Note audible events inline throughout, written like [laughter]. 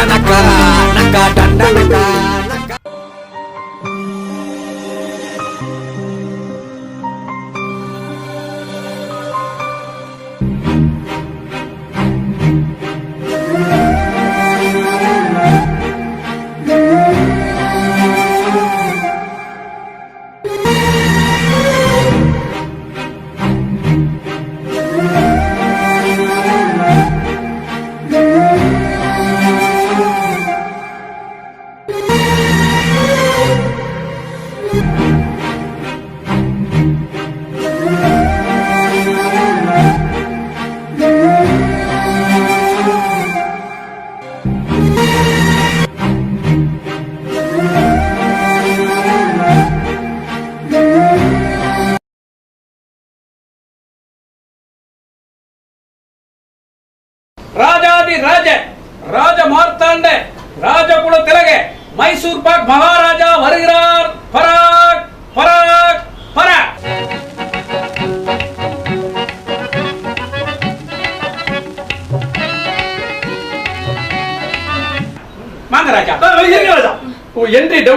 டண்டனக்கா நக்கா டண்டனக்கா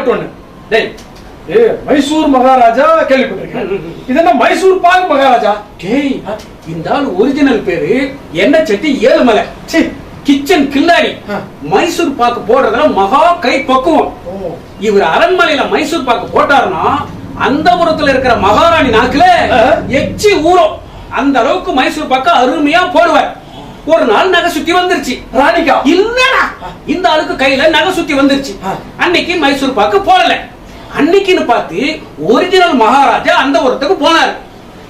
டவுட் ஒண்ணு. டேய் ஏ மைசூர் மகாராஜா கேள்விப்பட்டிருக்கேன். இது என்ன மைசூர் பாக் மகாராஜா? டேய் இந்த ஆள் ஒரிஜினல் பேரு. என்ன செட்டி ஏழுமலை. சி கிச்சன் கில்லாடி. மைசூர் பாக்கு போடுறதுல மகா கை பக்குவம். இவர் அரண்மனையில மைசூர் பாக்கு போட்டாருன்னா அந்த புறத்துல இருக்கிற மகாராணி நாக்குல. எச்சி ஊறும். அந்த அளவுக்கு மைசூர் பாக்கு அருமையா போடுவார். ஒரு நாள் நகை சுத்தி வந்துருச்சு. ராணிகா இல்லடா. இந்த ஆளுக்கு கையில நகை சுத்தி வந்துருச்சு. அன்னைக்கு மைசூர் பாக்கு போடல அன்னைக்குன்னு பார்த்து ஒரிஜினல் மகாராஜா அந்த ஒருத்தருக்கு போனாரு.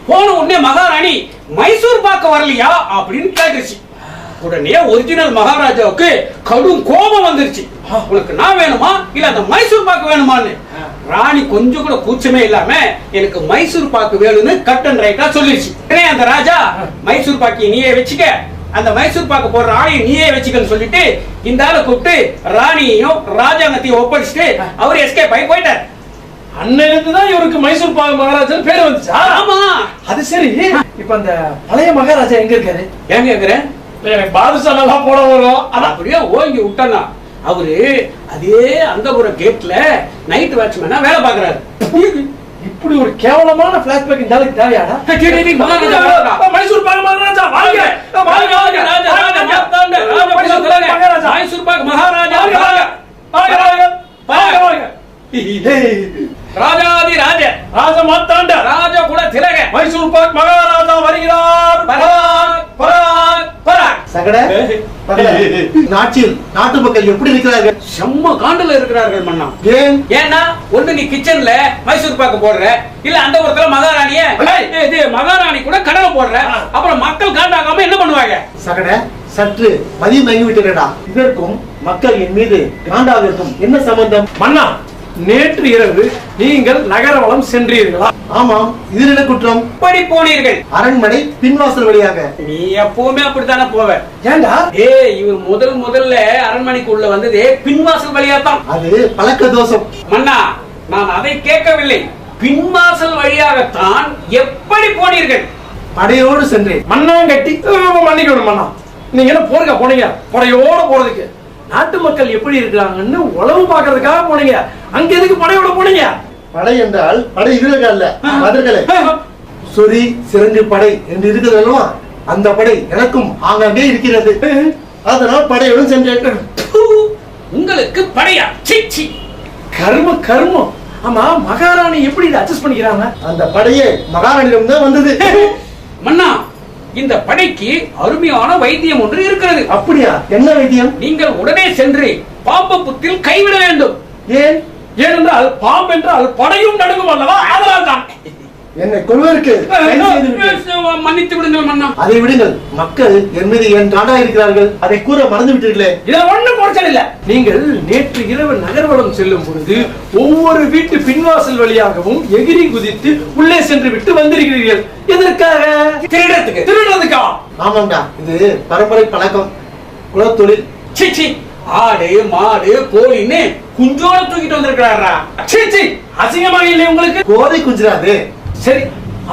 போன உடனே மகாராணி மைசூர் பாக்கு வரலையா? அப்படின்னு கேட்டுருச்சு. உடனே ஒரிஜினல் மகாராஜாவுக்கு கடும் கோபம் வந்துருச்சு. உனக்கு நான் வேணுமா? இல்ல அந்த மைசூர் பாக்கு வேணுமான்னு. ராணி கொஞ்சம் கூட கூச்சமே இல்லாம எனக்கு மைசூர் பாக்கு வேணும்னு கட் அண்ட் ரைட்டா சொல்லிருச்சு. அந்த ராஜா மைசூர் பாக்கி நீயே வச்சுக்க. அந்த மைசூர் பாக்கு போடுற ராணியை நீயே வச்சுக்கன்னு சொல்லிட்டு இந்த ஆளை கூப்பிட்டு ராணியையும் ராஜாங்கத்தையும் ஒப்படைச்சிட்டு அவர் எஸ்கேப் ஆகி போயிட்டார். அன்னையிலிருந்து தான் இவருக்கு மைசூர் பாக் மகாராஜா பேர் வந்துச்சா? ஆமா. அது சரி. இப்ப அந்த பழைய மகாராஜா எங்க இருக்காரு? கேக்குறேன் எனக்கு பாதுஷா நல்லா போட வரும். அது அப்படியே ஓங்கி விட்டனா? அவரு அதே அந்தபுர கேட்ல நைட் வாட்ச்மேனா வேலை பாக்குறாரு இப்படி ஒரு கேவலமான பிளாஷ்பேக் இந்த ஆளுக்கு தேவையாடா. மைசூர் பாக் மகாராஜா வாங்க. ராஜா, ராஜா, ராஜா, மைசூர் பாக் மகாராஜா. வாங்க வாங்க ஏய், ராஜாதி ராஜ. ராஜ மாத்தாண்ட ராஜ குல திலக. மைசூர் பாக் மகாராஜா வருகிறார் பராக் பராக் பராக் சகட பகட. நாட்டில் நாட்டு மக்கள் எப்படி இருக்கிறார்கள்? செம்ம காண்டுல இருக்கிறார்கள் மன்னா. ஏன்? ஏன்னா ஒண்ணு நீ கிச்சன்ல மைசூர் பாக்கு போடுற இல்ல அந்த ஒருத்தர மகாராணிய ஏய், இது மகாராணி கூட கடலை போடுற. அப்புறம் மக்கள் காண்டாகாம என்ன பண்ணுவாங்க? சகட சற்று மதியம் வாங்கி விட்டீர்களா இதற்கும் மக்கள் என் மீது காண்டாவிற்கும் என்ன சம்பந்தம்? மன்னா நேற்று இரவு நீங்கள் நகரவலம் சென்றீர்களா? ஆமாம் இதில் என்ன குற்றம்? எப்படி போனீர்கள். அரண்மனை பின்வாசல் வழியாக. நீ எப்பவுமே அப்படித்தானே போவ? ஏண்டா? ஏய் இவர் முதல் முதல்ல அரண்மனைக்கு உள்ள வந்ததே பின்வாசல் வழியா தான் அது பழக்க தோஷம். மன்னா நான் அதை கேட்கவில்லை. பின்வாசல் வழியாகத்தான் எப்படி போனீர்கள்? படையோடு சென்றேன். மண்ணாங்கட்டி மன்னிக்கணும் மன்னா. நீங்க என்ன போருங்க போனீங்க? படையோட போறதுக்கு. நாட்டு மக்கள் எப்படி இருக்கிறாங்கன்னு உளவு பார்க்கறதுக்காக போனீங்க. அங்க எதுக்கு படையோட போனீங்க? படை என்றால் படை வீரர்கள் அல்ல மதர்களே. சொறி சிறங்கு படை என்று இருக்கிறது அல்லவா? அந்த படை எனக்கும் ஆங்காங்கே இருக்கிறது. அதனால் படையுடன் சென்றேன். உங்களுக்கு படையா? சீ சீ. கர்ம கர்மம். ஆமா மகாராணி எப்படி இதை அட்ஜஸ்ட் பண்ணிக்கிறாங்க? அந்த படையே மகாராணியிடம் தான் வந்தது. மன்னா இந்த படைக்கு அருமையான வைத்தியம் ஒன்று இருக்கிறது. அப்படியா? என்ன வைத்தியம்? நீங்கள் உடனே சென்று பாம்பப்புத்தில் கைவிட வேண்டும். ஏன்? ஏனென்றால் பாம்பு என்றால் படையும் நடுங்கும் அல்லவா? அதனால் தான் என்னை கொள்வதற்கு. மன்னித்து விடுங்கள் மன்னா. அதை விடுங்கள். மக்கள் என் மீது ஏன் காண்டா இருக்கிறார்கள்? அதை கூற மறந்து விட்டீர்களே இதை ஒண்ணும் குறைச்சல் இல்ல நீங்கள் நேற்று இரவு நகர்வலம் செல்லும் பொழுது ஒவ்வொரு வீட்டு பின்வாசல் வழியாகவும் எகிரி குதித்து உள்ளே சென்று விட்டு வந்திருக்கிறீர்கள். எதற்காக? திருடத்துக்கு. திருடுறதுக்கா? ஆமாம்டா. இது பரம்பரை பழக்கம். குலத்தொழில் சீ சீ. ஆடு மாடு கோழின்னு குஞ்சோட தூக்கிட்டு வந்திருக்கிறாரா? சீ சீ. அசிங்கமாக இல்லை உங்களுக்கு? கோதை குஞ்சிராது சரி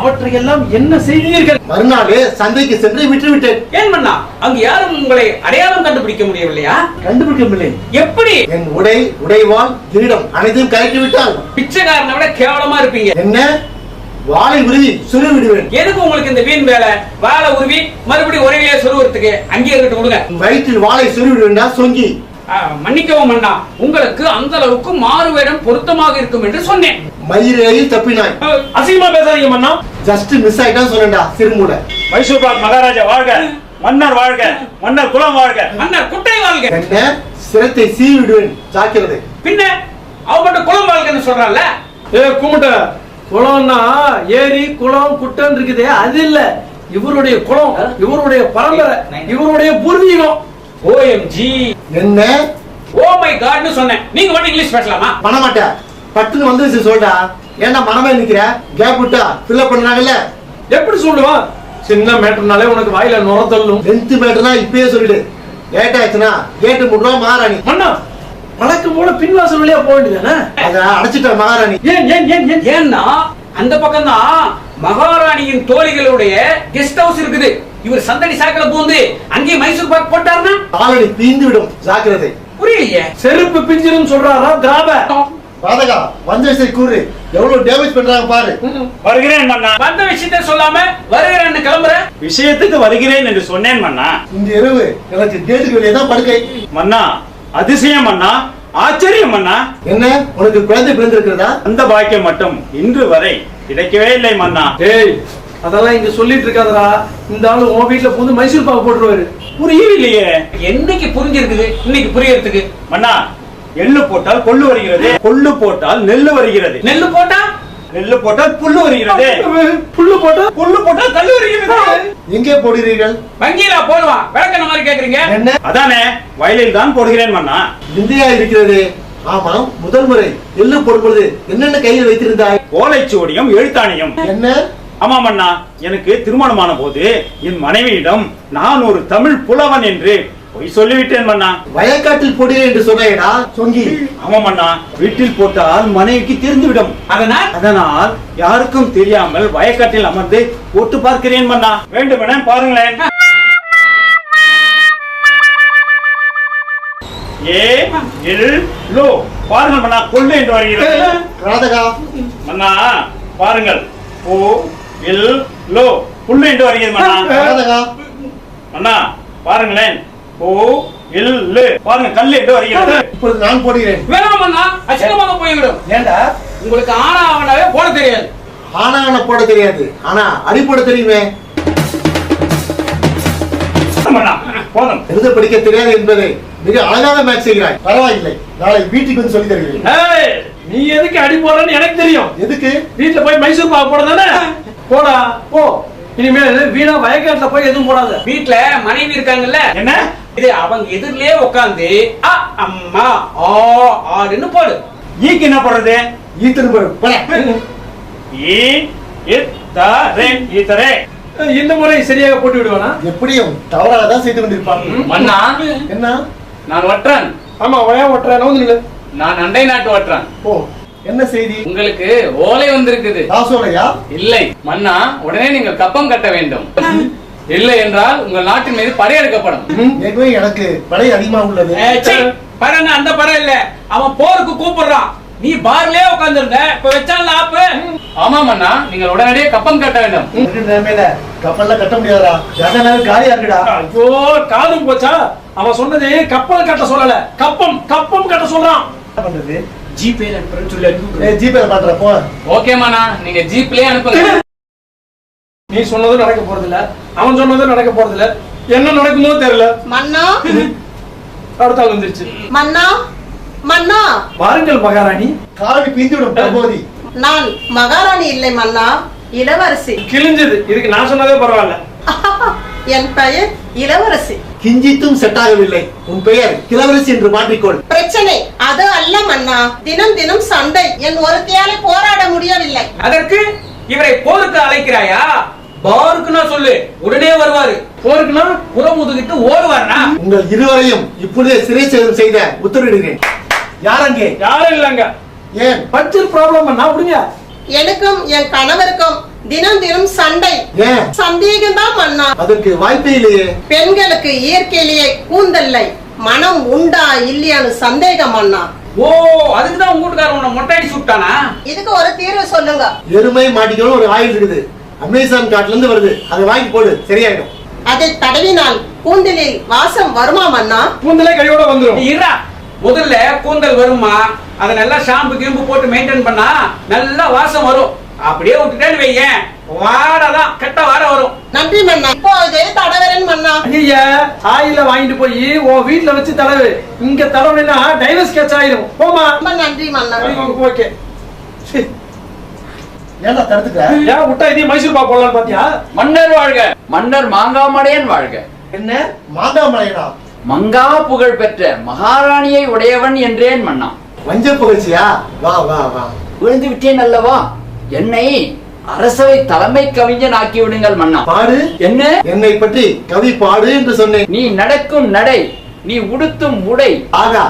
அவற்றையெல்லாம் என்ன செய்தீர்கள்? மறுநாள் சந்தைக்கு சென்று விற்றுவிட்டேன். ஏன் மன்னா? அங்க யாரும் உங்களை அடையாளம் கண்டுபிடிக்க முடியவில்லையா? கண்டுபிடிக்கவில்லை. எப்படி? என் உடை உடைவாள் கிரீடம் அனைத்தையும் கலக்கி விட்டால் பிச்சைக்காரனை விட கேவலமா இருப்பீங்க. என்ன? வாளை உருவி சுரு விடுவேன் எதுக்கு உங்களுக்கு இந்த வீண் வேலை? வாழை உருவி மறுபடியும் ஒரே சொருவறதுக்கு அங்கேயே இருக்கட்டும் விடுங்க. வயிற்றில் வாளை சுரு விடுவேண்டா சொங்கி மன்னிக்கவும் மன்னா. உங்களுக்கு அந்த அளவுக்கு மாறு வேடம் பொருத்தமாக இருக்கும் என்று சொன்னேன். மயிரையில் தப்பினாய். அசிங்கமா பேசாதீங்க மன்னா. ஜஸ்ட் மிஸ் ஆயிட்டா சொன்னேன்டா சிறுமூல மைசூர் பாக் மகாராஜா வாழ்க. மன்னர் வாழ்க. மன்னர் குலம் வாழ்க. மன்னர் குட்டை வாழ்க. என்ன? சிரத்தை சீவி விடுவேன் ஜாக்கிரதை. பின்ன அவ மட்டும் குளம் வாழ்க்கைன்னு சொல்றான்ல? ஏ கும்பிட்ட. குளம்னா ஏரி குளம் குட்டம் இருக்குதே. அது இல்ல. இவருடைய குளம் இவருடைய பரம்பரை இவருடைய பூர்வீகம். ஓஎம்ஜி என்ன? ஓ மை காட்னு சொன்னேன். நீங்க மட்டும் இங்கிலீஷ் பேசலாமா? பண்ண மாட்டேன். பட்டுன்னு வந்துருச்சு சொல்டா ஏன்டா மனமே நிக்கிற? கேப் விட்டா? ஃபில்அப் பண்ணாங்கல்ல எப்படி சொல்லுவான் சின்ன மேட்டர்னாலே உனக்கு வாயில நுர தள்ளும். லென்த் மேட்டர்னா இப்பயே சொல்லிடு. லேட் ஆச்சுன்னா கேட்டு முடுறா மகாராணி. மன்னா வழக்கம் போல பின்வாசல் வழியா போக வேண்டியதானே? அத அடைச்சிட்ட மகாராணி. ஏன் ஏன் ஏன் ஏன்? ஏன்னா அந்த பக்கம் தான் மகாராணியின் தோழிகளுடைய கெஸ்ட் ஹவுஸ் இருக்குது. இவர் சந்தடி சாக்கல பூந்து அங்கேயே மைசூர் பாக் போட்டாருன்னா? காலடி பீந்து விடும் ஜாக்கிரதை புரியலையே. செருப்பு பிஞ்சிரும் சொல்றாரா திராப பாதகா வந்தேசை கூறு. எவ்வளவு டேமேஜ் பண்றாங்க பாரு. வருகிறேன் மன்னா. வந்த விஷயத்த சொல்லாம வருகிறேன்னு கிளம்புற விஷயத்துக்கு வருகிறேன் என்று சொன்னேன் மன்னா. இந்த இரவு எனக்கு டேட்டுக்கு வெளியே தான் படுக்கை. மன்னா அதிசயம் மன்னா ஆச்சரியம் மன்னா. என்ன? உனக்கு குழந்தை பிறந்திருக்கிறதா? அந்த பாக்கியம் மட்டும் இன்று வரை கிடைக்கவே இல்லை மன்னா. டேய் அதெல்லாம் இங்க சொல்லிட்டு இருக்காதடா. இந்த ஆளு உன் வீட்டுல புது மைசூர் பாக்கு போட்டுருவாரு. புரியவில்லையே. என்னைக்கு புரிஞ்சிருக்குது? இன்னைக்கு புரியறதுக்கு. மன்னா எள்ளு போட்டால் கொள்ளு வருகிறது. கொள்ளு போட்டால் நெல்லு வருகிறது. நெல்லு போட்டா நெல்லு போட்டால் புல்லு வருகிறது. புல்லு போட்டா புல்லு போட்டால் கல்லு வருகிறது. எங்கே போடுகிறீர்கள்? வங்கியில போடுவான் விளக்கண மாதிரி கேக்குறீங்க. என்ன? அதானே வயலில் தான் போடுகிறேன் மன்னா. விந்தையா இருக்கிறது. ஆமாம் முதல் முறை. எள்ளு போடும்பொழுது என்னென்ன கையில் வைத்திருந்தாய்? ஓலைச்சுவடியும் எழுத்தாணியும். என்ன? ஆமா மன்னா எனக்கு திருமணமான போது என் மனைவியிடம் நான் ஒரு தமிழ் புலவன் என்று பொய் சொல்லிவிட்டேன் மன்னா. வயக்காட்டில் போடுகிறேன் என்று சொன்னாயடா சொங்கி ஆமா மன்னா. வீட்டில் போட்டால் மனைவிக்கு தெரிந்துவிடும். அதனால்? அதனால் யாருக்கும் தெரியாமல் வயக்காட்டில் அமர்ந்து போட்டு பார்க்கிறேன் மன்னா. வேண்டுமென பாருங்களேன். ஏ இல் லோ. பாருங்கள் மன்னா கொள்ளு என்று வருகிறது. ராதகா. மன்னா பாருங்கள். ஓ இல் லோ. புல்லு என்று வருகிறது மன்னா. ராதகா. மன்னா பாருங்களேன். ஓ இல் லு பாருங்க கல்லு என்று வருகிறது? இப்பொழுது நான் போடுகிறேன். வேணாமண்ணா அசிங்கமாக போய்விடும். ஏண்டா? உங்களுக்கு ஆனா அவனாவே போட தெரியாது. ஆனா போட தெரியாது. ஆனா அடி போட தெரியுமே போதும். எழுத படிக்க தெரியாது என்பதை மிக அழகாக மேட்ச் செய்கிறாய். பரவாயில்லை. நாளை வீட்டுக்கு வந்து சொல்லி தருகிறேன். நீ எதுக்கு அடி போடுறன்னு எனக்கு தெரியும். எதுக்கு? வீட்டுல போய் மைசூர் பாக்கு போட தானே? போடா. போ. இனிமேல் வீணா வயக்காட்டுல போய் எதுவும் போடாத. வீட்ல மனைவி இருக்காங்கல்ல. என்ன? இது அவங்க எதிரிலே உட்கார்ந்து அ அம்மா ஆ ஆடுன்னு போடு. ஈக்கு என்ன போடுறது? ஈத்தன் போட. ஈ இத்தரே ஈத்தரே இந்த முறை சரியாக போட்டு விடுவானா? எப்படியும் தவறாக தான் செய்து கொண்டிருப்பாங்க மன்னா? என்ன? நான் ஒற்றன். ஆமா வயா ஒட்டுறேன் வந்து. நான் அண்டை நாட்டு ஒற்றன். ஓ என்ன செய்தி? உங்களுக்கு ஓலை வந்திருக்குது. தாசோலையா? இல்லை. மன்னா உடனே நீங்கள் கப்பம் கட்ட வேண்டும். [laughs] இல்லை என்றால் உங்கள் நாட்டின் மீது படையெடுக்கப்படும் ஏற்கனவே எனக்கு படை அதிகமா உள்ளது. பரங்க அந்த பரம் இல்ல. அவன் போருக்கு கூப்பிடுறான். நீ பார்லயே உட்கார்ந்திருந்த இப்ப வச்சால ஆப்பு. ஆமா மன்னா நீங்கள் உடனடியே கப்பம் கட்ட வேண்டும். நிலைமையில கப்பல்ல கட்ட முடியாதா ஜனநாயகம் காலியா இருக்குடா. ஐயோ காதும் போச்சா? அவன் சொன்னது கப்பல் கட்ட சொல்லல. கப்பம் கப்பம் கட்ட சொல்றான். என்ன பண்றது? ஜிபேல அனுப்புறேன்னு சொல்லி அனுப்பி ஏ ஜிபே பண்ற போ. ஓகே மன்னா நீங்க ஜீப்லயே அனுப்புங்க. நீ சொன்னதும் நடக்க போறது இல்ல அவன் சொன்னதும் நடக்க போறது இல்ல என்ன நடக்குமோ தெரியல. மன்னா? அடுத்த ஆள் வந்துருச்சு. மன்னா? மன்னா? பாருங்கள் மகாராணி. காலடி பிந்து விடும் பிரபோதி. நான் மகாராணி இல்லை மன்னா. இளவரசி. கிழிஞ்சது. இதுக்கு நான் சொன்னதே பரவாயில்ல. [laughs] என் பெயர் இளவரசி. கிஞ்சித்தும் செட் ஆகவில்லை. உன் பெயர் கிளவரசி என்று மாற்றிக்கொள். பிரச்சனை அது அல்ல மன்னா. தினம் தினம் சண்டை. என் ஒருத்தியாலே போராட முடியவில்லை. அதற்கு இவரை போருக்கு அழைக்கிறாயா? பாருக்குன்னா சொல்லு. உடனே வருவாரு. போருக்குன்னா? புறமுதுகிட்டு ஓடுவார்னா உங்கள் இருவரையும் இப்பொழுதே சிறை சேதம் செய்த உத்தரவிடுகிறேன். யார் அங்கே? யாரும் இல்லங்க. ஏன்? பட்ஜெட் ப்ராப்ளம் பண்ணா விடுங்க. எனக்கும் என் கணவருக்கும் தினம் தினம் சண்டை. ஏன்? சந்தேகம் தான் மன்னா. அதற்கு வாய்ப்பே இல்லையே. பெண்களுக்கு இயற்கையிலேயே கூந்தல்லை. மனம் உண்டா இல்லையான்னு சந்தேகம் மன்னா. ஓ அதுக்குதான் உங்க வீட்டுக்காரன் உன்னை மொட்டை அடிச்சு விட்டானா? இதுக்கு ஒரு தீர்வு சொல்லுங்க. எருமை மாட்டிக்கணும் ஒரு ஆயில் இருக்குது. அமேசான் காட்டுல இருந்து வருது. அதை வாங்கி போடு. சரியாயிடும். அதை தடவினால் கூந்தலில் வாசம் வருமா மன்னா? கூந்தலே கையோட வந்துரும். நீ இருடா. முதல்ல கூந்தல் வருமா? அதை நல்லா ஷாம்பு கிம்பு போட்டு மெயின்டைன் பண்ணா நல்லா வாசம் வரும். அப்படியே விட்டுட்டேன்னு வையேன். வாடதான் கெட்ட வாட வரும். நன்றி மன்னா. இப்போ இதே தடவரன் மன்னா. ஐயா ஆயில வாங்கிட்டு போய் உன் வீட்ல வச்சு தடவு. இங்க தடவுனா டைவர்ஸ் கேட்ச் ஆயிடும் போமா ரொம்ப நன்றி மன்னா. ஓகே. ஏன்டா தடுத்துக்க ஏன் விட்டா இதையும் மைசூர் பாக்கு போடலாம்னு பாத்தியா? மன்னர் வாழ்க. மன்னர் மாங்காமடையன் வாழ்க. என்ன? மாங்காமலையனா மங்கா புகழ் பெற்ற மகாராணியை உடையவன் என்றேன் மன்னா. வஞ்ச புகழ்ச்சியா? வா வா வா. விழுந்து விட்டேன் அல்லவா? என்னை அரசவை தலைமை கவிஞன் ஆக்கி விடுங்கள் மன்னா. பாடு. என்ன? என்னை பற்றி கவி பாடு என்று சொன்னேன். நீ நடக்கும் நடை நீ உடுத்தும் உடை. ஆகா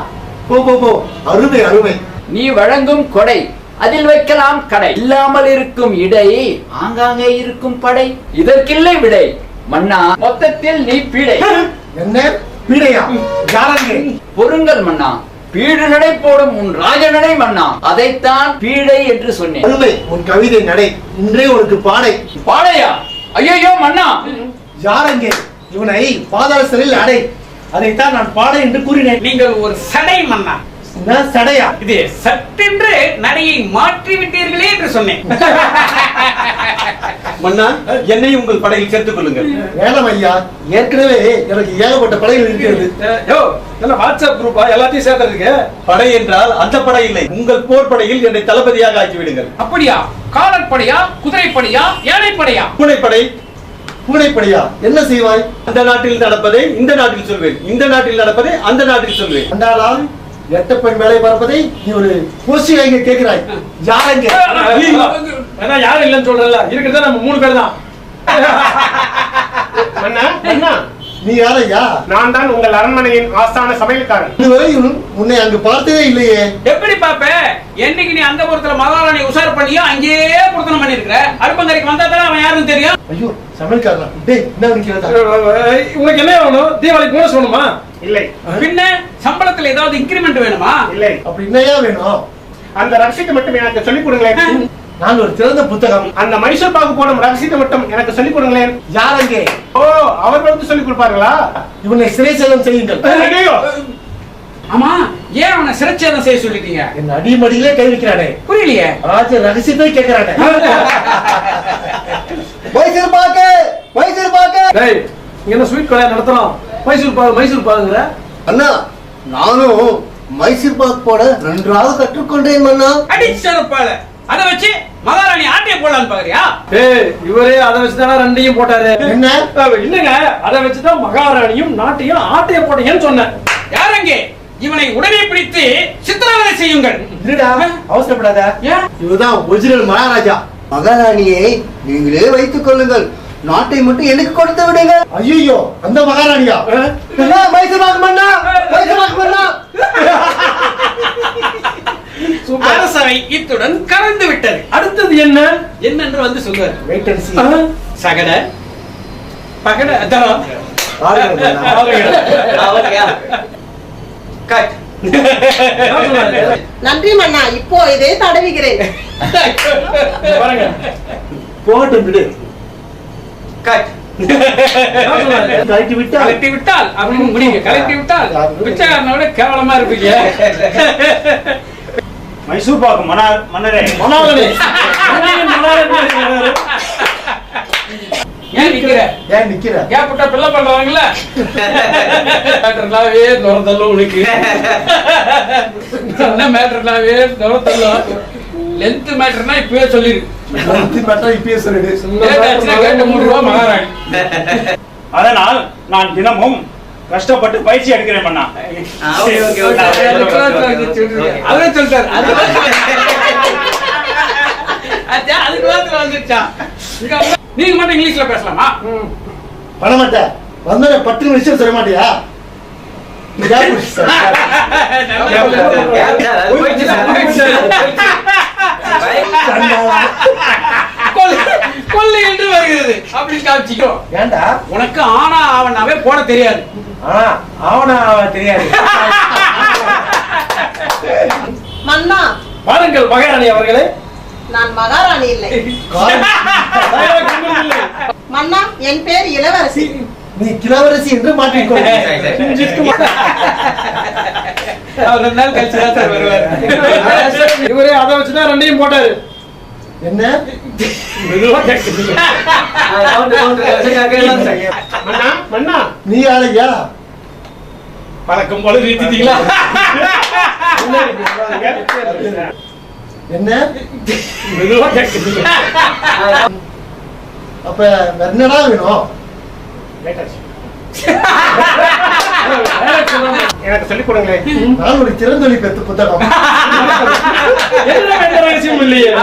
போ போ போ. அருமை அருமை. நீ வழங்கும் கொடை. அதில் வைக்கலாம் கடை. இல்லாமல் இருக்கும் இடை ஆங்காங்கே இருக்கும் படை. இதற்கில்லை விடை. மன்னா மொத்தத்தில் நீ பீடை. என்ன? பீடையா? யாரங்கே? பொருங்கள் மன்னா. பீடு நடை போடும் உன் ராஜநடை மன்னா. அதைத்தான் பீடை என்று சொன்னேன். அருமை. உன் கவிதை நடை. இன்றே உனக்கு பாடை. பாடையா? ஐயோ மன்னா. யாரங்கே? இவனை பாதாள சிறையில் அடை. அதைத்தான் நான் பாடை என்று கூறினேன். நீங்கள் ஒரு சடை மன்னா. சடையா? இது சட்டென்று நடையை மாற்றி விட்டீர்களே என்று சொன்னேன். [laughs] மன்னா என்னை உங்கள் படையில் சேர்த்துக் கொள்ளுங்கள். வேணாம் ஐயா ஏற்கனவே எனக்கு ஏகப்பட்ட படைகள் இருக்கிறது. யோ என்ன வாட்ஸ்அப் குரூப்பா எல்லாத்தையும் சேர்த்துறதுக்கு? படை என்றால் அந்த படை இல்லை. உங்கள் போர் படையில் என்னை தளபதியாக ஆக்கி விடுங்கள் அப்படியா காலற்படையா குதிரைப்படையா யானைப்படையா பூனைப்படை. பூனைப்படையா? என்ன செய்வாய்? அந்த நாட்டில் நடப்பதை இந்த நாட்டில் சொல்வேன். இந்த நாட்டில் நடப்பதை அந்த நாட்டில் சொல்வேன். அண்டாளா எட்ட பெண் வேலை பார்ப்பதை நீ ஒரு கோஷி இங்க கேட்கிறாய். யாரங்க ஏன்னா யாரும் இல்லைன்னு சொல்றல இருக்கிறதா நம்ம மூணு பேர் தான். [laughs] நீ யாரையா நான் தான் உங்கள் அரண்மனையின் ஆஸ்தான சமையல்காரன் இதுவரையும் உன்னை அங்கு பார்த்ததே இல்லையே. எப்படி பாப்ப? என்னைக்கு நீ அந்த புறத்துல மகாராணி உஷார் பண்ணியோ அங்கேயே புறத்தனம் பண்ணிருக்கிற அடுப்பங்கரைக்கு வந்தா தானே அவன் யாருன்னு தெரியும்? ஐயோ சமையல்காரனா? டேய் என்ன நிக்கிறதா உனக்கு என்ன வேணும்? தீபாவளிக்கு போனஸ் வேணுமா இல்லை. பின்ன? சம்பளத்துல ஏதாவது இன்கிரிமெண்ட் வேணுமா? இல்லை அப்படி என்னையா வேணும்? அந்த ரகசியத்தை மட்டும் எனக்கு சொல்லிக் கொடுங்களேன். நான் ஒரு திறந்த புத்தகம். அந்த மைசூர் பாக்கு போடும் ரகசியத்தை மட்டும் எனக்கு சொல்லிக் கொடுங்களேன். யாரங்கே ஓ அவர்கள் வந்து சொல்லிக் கொடுப்பார்களா? இவனை சிறை சேதம் செய்யுங்கள்! ஆமா ஏன் அவனை சிறைச்சேதம் செய்ய சொல்லிட்டீங்க? என் அடிமடியிலே கை வைக்கிறானே. புரியலையே. ராஜ ரகசியத்தை கேட்கிறானே. [laughs] மைசூர் பாக்கு மைசூர் பாக்கு டேய் இங்க என்ன ஸ்வீட் கல்யாணம் நடத்தலாம் மைசூர் பாகு மைசூர் பாகுங்கிற? அண்ணா நானும் மைசூர் பாக் போட நன்றாக கற்றுக்கொண்டேன் மன்னா. அடிச்சருப்பால அதை வச்சு மகாராணி ஆட்டைய போடலான்னு பாக்குறியா ஏய் இவரே அதை வச்சுதானே ரெண்டையும் போட்டாரு. என்ன? இல்லங்க. அதை வச்சுதான் மகாராணியும் நாட்டையும் ஆட்டைய போட்டீங்கன்னு சொன்னேன். யாரங்கே இவனை உடனே பிடித்து சித்திரவதை செய்யுங்கள். இருடா அவசரப்படாத. ஏன்? இவர்தான் ஒரிஜினல் மகாராஜா. மகாராணியை நீங்களே வைத்துக் கொள்ளுங்கள். நாட்டை மட்டும் எனக்கு கொடுத்து விடுங்க. ஐயோ அந்த மகாராணியா? என்ன, மைசூர் மன்னா? மைசூர் மன்னா? அரசவை இத்துடன் கலந்து விட்டது. அடுத்தது என்ன? என்னென்று வந்து சொல்லுவார். வெயிட் அண்ட் சீ சகட பகட அதான்? நன்றி மன்னா இப்போ இதே தடவுகிறேன். பாருங்க. போகட்டும் விடு. கட் என்ன கலட்டி விட்டால் அப்படின்னு முடியுங்க. கலட்டி விட்டால் பிச்சைக்காரனோட கேவலமா இருப்பீங்க. மைசூர் பாக்கு மன்னர் மன்னரே. சொல்றாரு. ஏன் நிக்கிற? ஏன் நிக்கிற? ஏன் புட்டா பிள்ளை பண்றாங்கல்ல மேட்டர்னாவே நுரத்தல்லும் உனக்கு. சின்ன மேட்டர்னாவே நுரத்தல்லும் லென்த் மேட்டர்னா இப்பவே சொல்லிரு அதனால் நான் தினமும் கஷ்டப்பட்டு பயிற்சி எடுக்கிறேன் மன்னா. அவரே வந்துச்சான் நீங்க மட்டும் இங்கிலீஷ்ல பேசலாமா? பண்ண மாட்டேன் வந்தோட பத்து விஷயம் சொல்ல மாட்டியா. [laughs] போயிடுச்சு. கொள்ளை என்று வருகிறது. அப்படி காமிச்சிக்கோ. ஏண்டா? உனக்கு ஆனா அவனாவே போட தெரியாது. ஆனா அவனா தெரியாது. மன்னா வாருங்கள் மகாராணி அவர்களே. நான் மகாராணி இல்லை. மன்னா என் பேர் இளவரசி. நீ கிழவரசி என்று மாற்றிக்கொள். அவர் ரெண்டு நாள் கழிச்சு தான் சார் வருவார். இவரே அதை வச்சுதான் ரெண்டையும் போட்டாரு. என்ன? நீ ஆளையா பழக்கம் போல நிறுத்திட்டீங்களா என்ன? அப்ப என்னடா வேணும்? [laughs] எனக்கு சொல்லிக் கொடுங்களேன் நான் ஒரு திறந்தொழி பெத்து புத்தகம். ரகசியம் இல்லையே?